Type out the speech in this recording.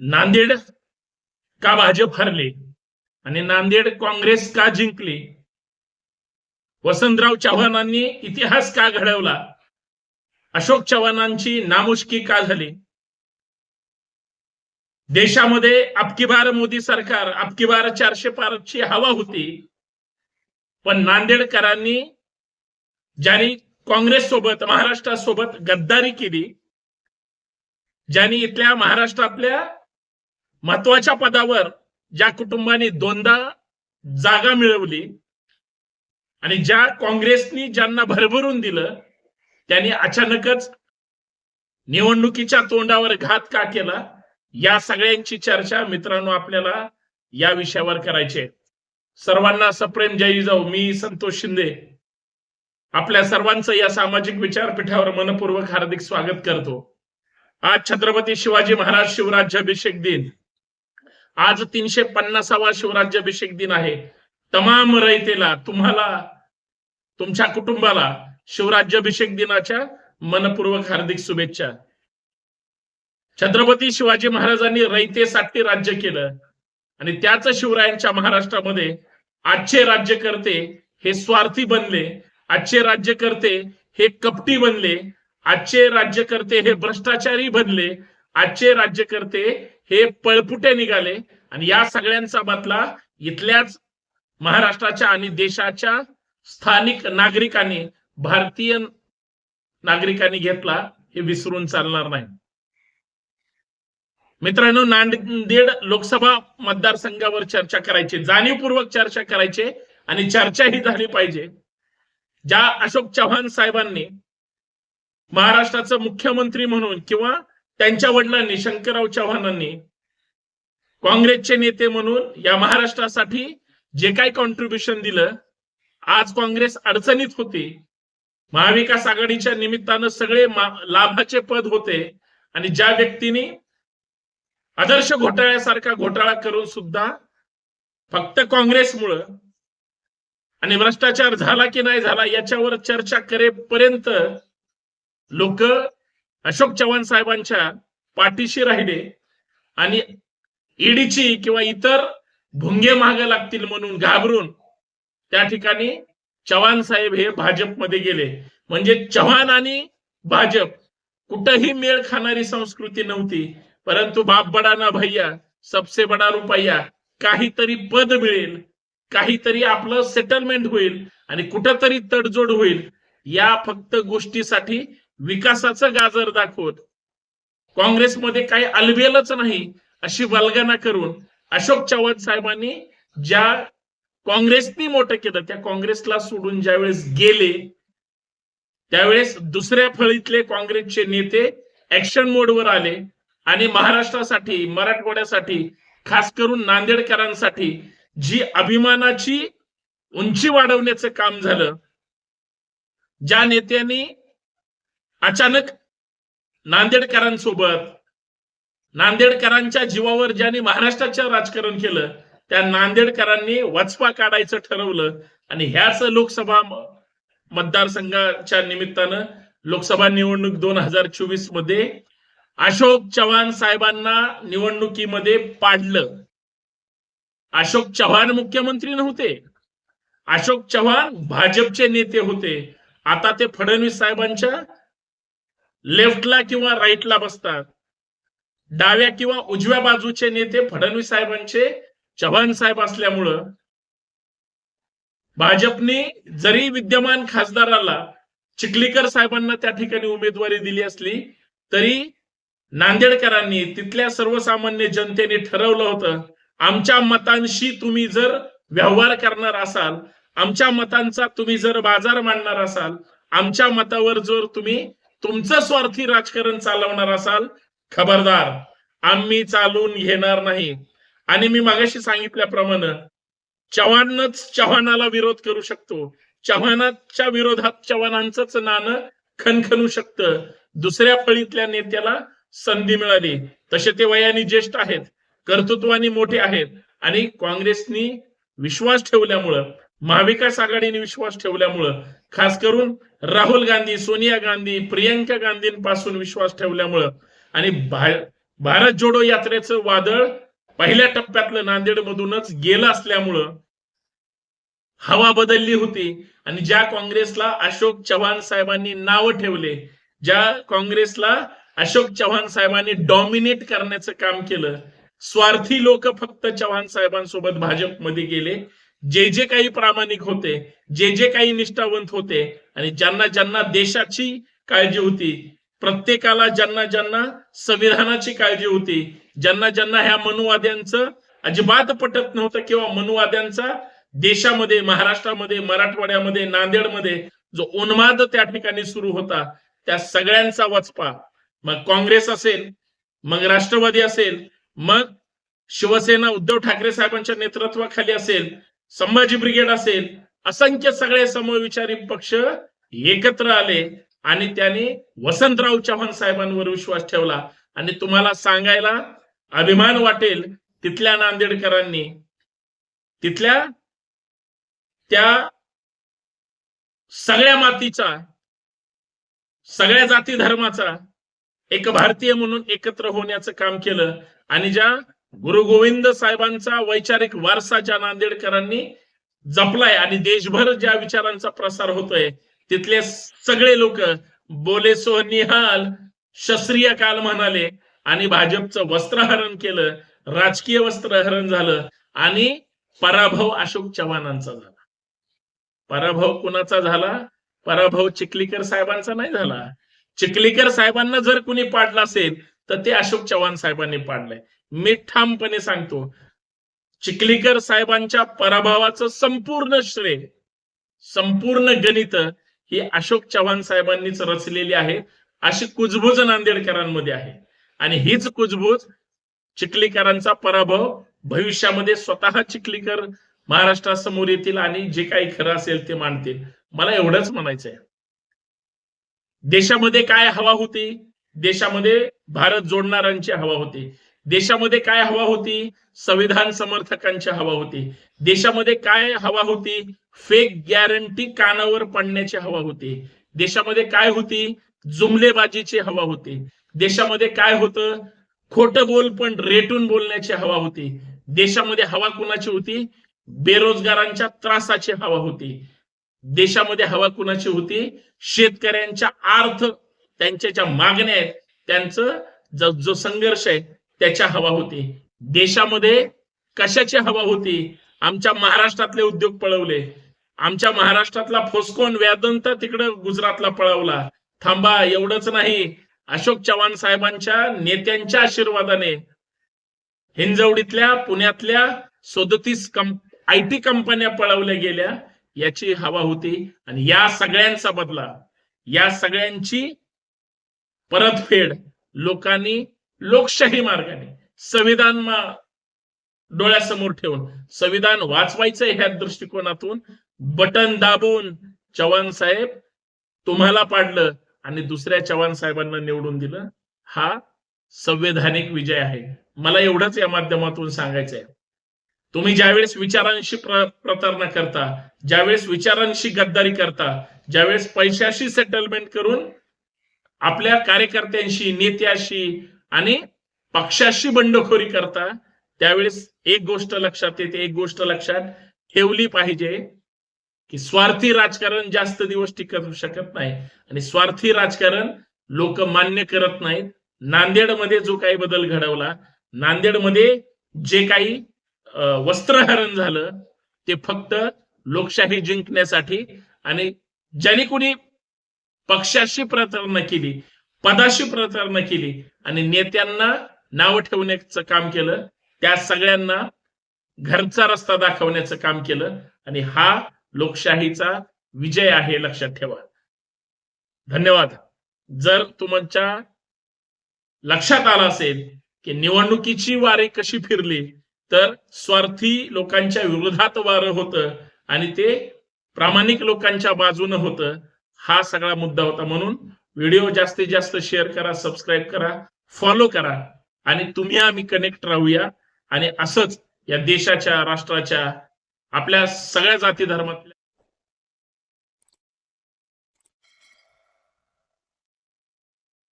नांदेड का भाजप हरले? आणि नांदेड काँग्रेस का जिंकली? वसंतराव चव्हाणांनी इतिहास का घडवला? अशोक चव्हाणांची नामुष्की का झाली? देशामध्ये अबकी बार मोदी सरकार अबकी बार चारशे पारची हवा होती. पण नांदेडकरांनी ज्यांनी काँग्रेस सोबत महाराष्ट्रासोबत गद्दारी केली ज्यांनी इथल्या महाराष्ट्रातल्या महत्त्वाच्या पदावर ज्या कुटुंबाने दोनदा जागा मिळवली आणि ज्या काँग्रेसनी ज्यांना भरभरून दिलं त्यांनी अचानकच निवडणुकीच्या तोंडावर घात का केला या सगळ्यांची चर्चा मित्रांनो आपल्याला या विषयावर करायची सर्वांना सप्रेम जय जाऊ मी संतोष शिंदे. आपल्या सर्वांचं या सामाजिक विचारपीठावर मनपूर्वक हार्दिक स्वागत करतो. आज छत्रपती शिवाजी महाराज शिवराज्याभिषेक दिन. आज तीनशे पन्नासावा शिवराज्याभिषेक दिन आहे. तमाम रयतेला तुम्हाला तुमच्या कुटुंबाला शिवराज्याभिषेक दिनाच्या मनपूर्वक हार्दिक शुभेच्छा. छत्रपती शिवाजी महाराजांनी रयतेसाठी राज्य केलं. आणि त्याच शिवरायांच्या महाराष्ट्रामध्ये आजचे राज्यकर्ते हे स्वार्थी बनले. आजचे राज्यकर्ते हे कपटी बनले. आजचे राज्यकर्ते हे भ्रष्टाचारी बनले. आजचे राज्यकर्ते हे पळपुटे निघाले. आणि या सगळ्यांचा बदला इथल्याच महाराष्ट्राच्या आणि देशाच्या स्थानिक नागरिकांनी भारतीय नागरिकांनी घेतला हे विसरून चालणार नाही. मित्रांनो नांदेड लोकसभा मतदारसंघावर चर्चा करायची जाणीवपूर्वक चर्चा करायची आणि चर्चा ही झाली पाहिजे. ज्या अशोक चव्हाण साहेबांनी महाराष्ट्राचं मुख्यमंत्री म्हणून किंवा त्यांच्या वडिलांनी शंकरराव चव्हाणांनी काँग्रेसचे नेते म्हणून या महाराष्ट्रासाठी जे काही कॉन्ट्रीब्युशन दिलं आज काँग्रेस अडचणीत होती. महाविकास आघाडीच्या निमित्तानं सगळे लाभाचे पद होते आणि ज्या व्यक्तीने आदर्श घोटाळ्यासारखा घोटाळा करून सुद्धा फक्त काँग्रेसमुळं आणि भ्रष्टाचार झाला की नाही झाला याच्यावर चर्चा करेपर्यंत लोक अशोक चव्हाण साहेबांच्या पाठीशी राहिले आणि ईडीची किंवा इतर भुंगे मागे लागतील म्हणून घाबरून त्या ठिकाणी चव्हाण साहेब हे भाजपमध्ये गेले. म्हणजे चव्हाण आणि भाजप कुठंही मेळ खाणारी संस्कृती नव्हती. परंतु बाप बडा ना भैया सबसे बडा रुपया काहीतरी पद मिळेल काहीतरी आपलं सेटलमेंट होईल आणि कुठंतरी तडजोड होईल. या फक्त गोष्टीसाठी विकासाचं गाजर दाखवत. काँग्रेसमध्ये काही अलबेलच नाही. अशी वल्गना करून अशोक चव्हाण साहेबांनी ज्या काँग्रेसनी मोठं केलं त्या काँग्रेसला सोडून ज्यावेळेस गेले त्यावेळेस दुसऱ्या फळीतले काँग्रेसचे नेते ऍक्शन मोडवर आले आणि महाराष्ट्रासाठी मराठवाड्यासाठी खास करून नांदेडकरांसाठी जी अभिमानाची उंची वाढवण्याचं काम झालं ज्या नेत्यांनी अचानक नांदेडकरांसोबत नांदेडकरांच्या जीवावर ज्यांनी महाराष्ट्राचं राजकारण केलं त्या नांदेडकरांनी वचपा काढायचं ठरवलं आणि ह्याच लोकसभा मतदारसंघाच्या निमित्तानं लोकसभा निवडणूक दोन हजार चोवीसमध्ये अशोक चव्हाण साहेबांना निवडणुकीमध्ये पाडलं. अशोक चव्हाण मुख्यमंत्री नव्हते. अशोक चव्हाण भाजपचे नेते होते. आता ते फडणवीस साहेबांच्या लेफ्टला किंवा राईटला बसतात. डाव्या किंवा उजव्या बाजूचे नेते फडणवीस साहेबांचे चव्हाण साहेब असल्यामुळं भाजपने जरी विद्यमान खासदाराला चिखलीकर साहेबांना त्या ठिकाणी उमेदवारी दिली असली तरी नांदेडकरांनी तिथल्या सर्वसामान्य जनतेने ठरवलं होतं आमच्या मतांशी तुम्ही जर व्यवहार करणार असाल आमच्या मतांचा तुम्ही जर बाजार मांडणार असाल आमच्या मतावर जर तुम्ही तुमचं स्वार्थी राजकारण चालवणार असाल खबरदार. आम्ही चालून घेणार नाही. आणि मी मागाशी सांगितल्याप्रमाणे चव्हाणच चव्हाणाला विरोध करू शकतो. चव्हाणाच्या विरोधात चव्हाणांचंच नाणं खनखनू शकतं. दुसऱ्या फळीतल्या नेत्याला संधी मिळाली. तसे ते वयाने ज्येष्ठ आहेत कर्तृत्वाने मोठे आहेत आणि काँग्रेसनी विश्वास ठेवल्यामुळं महाविकास आघाडीने विश्वास ठेवल्यामुळं खास करून राहुल गांधी सोनिया गांधी प्रियंका गांधींपासून विश्वास ठेवल्यामुळं आणि भारत जोडो यात्रेचं वादळ पहिल्या टप्प्यातलं नांदेड मधूनच गेलं असल्यामुळं हवा बदलली होती आणि ज्या काँग्रेसला अशोक चव्हाण साहेबांनी नाव ठेवले ज्या काँग्रेसला अशोक चव्हाण साहेबांनी डॉमिनेट करण्याचं काम केलं स्वार्थी लोक फक्त चव्हाण साहेबांसोबत भाजपमध्ये गेले. जे जे काही प्रामाणिक होते जे जे काही निष्ठावंत होते आणि ज्यांना ज्यांना देशाची काळजी होती प्रत्येकाला ज्यांना ज्यांना संविधानाची काळजी होती ज्यांना ज्यांना ह्या मनुवाद्यांचं अजिबात पटत नव्हतं किंवा मनुवाद्यांचा देशामध्ये महाराष्ट्रामध्ये मराठवाड्यामध्ये नांदेडमध्ये जो उन्माद त्या ठिकाणी सुरू होता त्या सगळ्यांचा वचपा. मग काँग्रेस असेल मग राष्ट्रवादी असेल मग शिवसेना उद्धव ठाकरे साहेबांच्या नेतृत्वाखाली असेल संभाजी ब्रिगेड असेल असंख्य सगळे समविचारी पक्ष एकत्र आले. आणि त्यांनी वसंतराव चव्हाण साहेबांवर विश्वास ठेवला. आणि तुम्हाला सांगायला अभिमान वाटेल तिथल्या नांदेडकरांनी तिथल्या त्या सगळ्या मातीचा सगळ्या जाती धर्माचा एक भारतीय म्हणून एकत्र होण्याचं काम केलं. आणि ज्या गुरु गोविंद साहेबांचा वैचारिक वारसा ज्या नांदेडकरांनी जपलाय आणि देशभर ज्या विचारांचा प्रसार होतोय तिथले सगळे लोक बोले सो निहाल शस्त्रीय काल म्हणाले. आणि भाजपचं वस्त्रहरण केलं राजकीय वस्त्रहरण झालं आणि पराभव अशोक चव्हाणांचा झाला. पराभव कुणाचा झाला? पराभव चिखलीकर साहेबांचा नाही झाला. चिखलीकर साहेबांना जर कुणी पाडलं असेल तर ते अशोक चव्हाण साहेबांनी पाडलंय. मी ठामपणे सांगतो चिखलीकर साहेबांच्या पराभवाचं संपूर्ण श्रेय संपूर्ण गणित ही अशोक चव्हाण साहेबांनीच रचलेली आहे. अशी कुजबूज नांदेडकरांमध्ये आहे. आणि हीच कुजबूज चिखलीकरांचा पराभव भविष्यामध्ये स्वतः चिखलीकर महाराष्ट्रासमोर येतील आणि जे काही खरं असेल ते मांडतील. मला एवढंच म्हणायचंय. देशामध्ये काय हवा होती? देशामध्ये भारत जोडणाऱ्यांची हवा होती. देशामध्ये काय हवा होती? संविधान समर्थकांची हवा होती. देशामध्ये काय हवा होती? फेक गॅरंटी कानावर पडण्याची हवा होती. देशामध्ये काय होती? जुमलेबाजीची हवा होती. देशामध्ये काय होतं? खोटं बोल पण रेटून बोलण्याची हवा होती. देशामध्ये हवा कुणाची होती? बेरोजगारांच्या त्रासाची हवा होती. देशामध्ये हवा कुणाची होती? शेतकऱ्यांच्या अर्थ त्यांच्या ज्या मागण्या आहेत त्यांचं जो संघर्ष आहे त्याच्या हवा होती. देशामध्ये कशाची हवा होती? आमच्या महाराष्ट्रातले उद्योग पळवले. आमच्या महाराष्ट्रातला फोस्कोन व्यादंत तिकडं गुजरातला पळवला. थांबा एवढंच नाही. अशोक चव्हाण साहेबांच्या नेत्यांच्या आशीर्वादाने हिंजवडीतल्या पुण्यातल्या सदतीस कं आय टी कंपन्या पळवल्या गेल्या. याची हवा होती. आणि या सगळ्यांचा बदला. या सगळ्यांची परतफेड लोकांनी लोकशाही मार्गाने संविधान मा- डोळ्यासमोर ठेवून संविधान वाचवायचं ह्या दृष्टिकोनातून बटन दाबून चव्हाण साहेब तुम्हाला पाडलं आणि दुसऱ्या चव्हाण साहेबांना निवडून दिलं हा संवैधानिक विजय आहे. मला एवढंच या माध्यमातून सांगायचं आहे तुम्ही ज्यावेळेस विचारांशी प्रतारणा करता ज्यावेळेस विचारांशी गद्दारी करता ज्यावेळेस पैशाशी सेटलमेंट करून आपल्या कार्यकर्त्यांशी नेत्याशी आणि पक्षाशी बंडखोरी करता त्यावेळेस एक गोष्ट लक्षात येते एक गोष्ट लक्षात ठेवली पाहिजे की स्वार्थी राजकारण जास्त दिवस टिकत शकत नाही. आणि स्वार्थी राजकारण लोक मान्य करत नाहीत. नांदेडमध्ये जो काही बदल घडवला नांदेडमध्ये जे काही वस्त्रहरण झालं ते फक्त लोकशाही जिंकण्यासाठी आणि ज्यांनी कोणी पक्षाशी प्रतारणा केली पदाशी प्रचारणा केली आणि नेत्यांना नाव ठेवण्याचं काम केलं. त्या सगळ्यांना घरचा रस्ता दाखवण्याचं काम केलं आणि हा लोकशाहीचा विजय आहे लक्षात ठेवा. धन्यवाद. जर तुमच्या लक्षात आलं असेल की निवडणुकीची वारे कशी फिरली तर स्वार्थी लोकांच्या विरोधात वारं होतं आणि ते प्रामाणिक लोकांच्या बाजूनं होतं हा सगळा मुद्दा होता म्हणून व्हिडिओ जास्तीत जास्त शेअर करा सबस्क्राईब करा फॉलो करा आणि तुम्ही आम्ही कनेक्ट राहूया. आणि असंच या देशाच्या राष्ट्राच्या आपल्या सगळ्या जाती धर्मातल्या